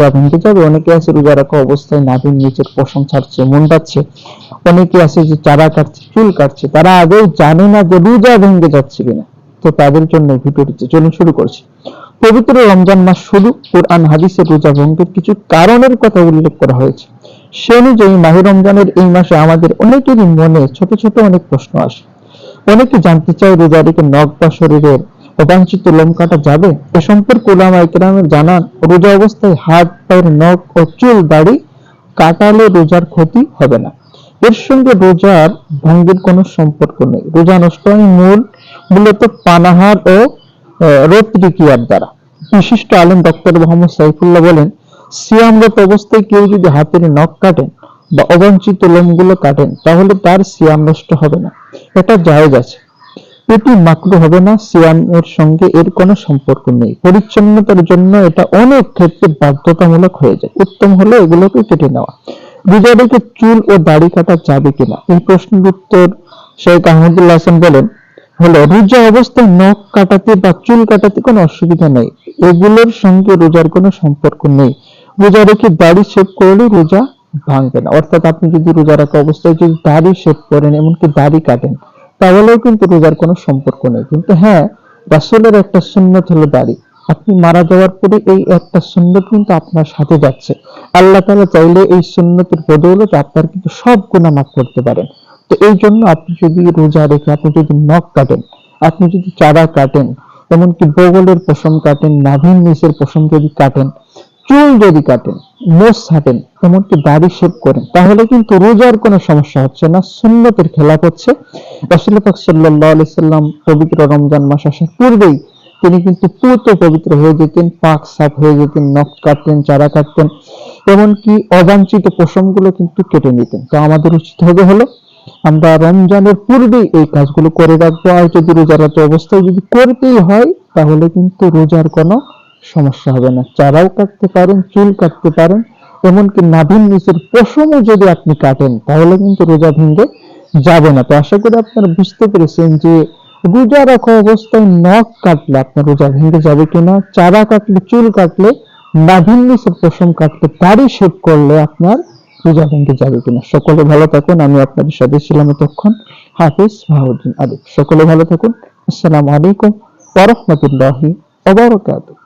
যাবে, অনেকে আছে রোজা রাখা অবস্থায় নাভির নিচের পশম ছাড়ছে অনেকে আছে যে চারা কাটছে, চুল কাটছে, তারা আগেও জানে না যে রোজা ভেঙে যাচ্ছে কিনা। তো তাদের জন্য এই ভিডিওটি চলুন শুরু করছি। পবিত্র রমজান মাস শুরু কোরআন, হাদিসের রোজা ভঙ্গের কিছু কারণের কথা উল্লেখ করা হয়েছে। সে অনুযায়ী মাহে রমজানের এই মাসে আমাদের অনেকেরই মনে ছোট ছোট অনেক প্রশ্ন আসে। অনেকে জানতে চায় রোজা রেখে নখ বা শরীরের অবাঞ্ছিত লোম কাটা যাবে? এ সম্পর্কে ওলামা ইকরামের জানান, রোজা অবস্থায় হাত, পায়ের নখ ও চুল দাড়ি কাটালে রোজার ক্ষতি হবে না। এর সঙ্গে রোজার ভঙ্গের কোনো সম্পর্ক নেই। রোজা নষ্ট মূল, মূলত পানাহার ও রোত্রিকিয়ার দ্বারা। বিশিষ্ট আলেম ডক্টর মোহাম্মদ সাইফুল্লাহ বলেন, সিয়ামরত অবস্থায় কেউ যদি হাতের নখ কাটেন বা অবাঞ্ছিত লোমগুলো কাটেন, তাহলে তার সিয়াম নষ্ট হবে না। এটা জায়েজ আছে। এটি মাকরু হবে না সিয়ামের সঙ্গে এর কোনো সম্পর্ক নেই। পরিচ্ছন্নতার জন্য এটা অনেক ক্ষেত্রে বাধ্যতামূলক হয়ে যায়। উত্তম হলো এগুলোকে কেটে নেওয়া। রোজা চুল ও দাড়ি কাটা যাবে কিনা? এই প্রশ্নের উত্তর শেখ আহমদুল্লাহ হাসান বলেন, হলো রোজা অবস্থায় নখ কাটাতে বা চুল কাটাতে কোনো অসুবিধা নেই। এগুলোর সঙ্গে রোজার কোনো সম্পর্ক নেই। রোজা রেখে দাড়ি শেভ করলে রোজা ভাঙবে না। অর্থাৎ আপনি যদি রোজা রাখা অবস্থায় যদি দাড়ি শেভ করেন, এমনকি দাড়ি কাটেন তাহলেও কিন্তু রোজার কোনো সম্পর্ক নেই। কিন্তু হ্যাঁ রাসূলের একটা সুন্নত হলো দাড়ি। আপনি মারা যাওয়ার পরে এই একটা সুন্নত কিন্তু আপনার সাথে যাচ্ছে। আল্লাহ তালা চাইলে এই সুন্নতের বদৌলতে আপনার কিন্তু সব গুনাহ মাফ করতে পারেন। তো এই জন্য আপনি যদি রোজা রেখে আপনি যদি নখ কাটেন, আপনি যদি চারা কাটেন, এমনকি বগলের পশম কাটেন, নাভির নিচের পশম যদি কাটেন, চুল যদি কাটেন মোষ ছাটেন এমনকি দাড়ি শেভ করেন, তাহলে কিন্তু রোজার কোনো সমস্যা হচ্ছে না, সুন্নতের খেলাপ হচ্ছে। রাসূল পাক সাল্লাল্লাহু আলাইহি সাল্লাম পবিত্র রমজান মাস আসার পূর্বেই তিনি কিন্তু পুত পবিত্র হয়ে যেতেন, পাক সাফ হয়ে যেতেন, নখ কাটতেন, চারা কাটতেন, এমনকি অবাঞ্ছিত পশমগুলো কিন্তু কেটে নিতেন। তো আমাদের উচিত হবে হলো আমরা রমজানের পূর্বেই এই কাজগুলো করে রাখব। আর যদি রোজারত অবস্থায় যদি করতেই হয়, তাহলে কিন্তু রোজার কোনো সমস্যা হবে না। চারাও কাটতে পারেন, চুল কাটতে পারেন, এমনকি নাভির নিচের পশমও যদি আপনি কাটেন, তাহলে কিন্তু রোজা ভেঙে যাবে না। তো আশা করি আপনারা বুঝতে পেরেছেন যে রোজা রাখা অবস্থায় নখ কাটলে আপনার রোজা ভেঙে যাবে কিনা, চারা কাটলে, চুল কাটলে, নাভির নিচের পশম কাটলে দাড়ি শেভ করলে আপনার রোজা ভেঙে যাবে কিনা। সকলে ভালো থাকুন, আমি আপনাদের সাথে ছিলাম এতক্ষণ। হাফিজ মাহমুদ্দিন আলিফ সকলে ভালো থাকুন। আসসালামু আলাইকুম ওয়া রাহমাতুল্লাহি ওয়া বারাকাতুহু।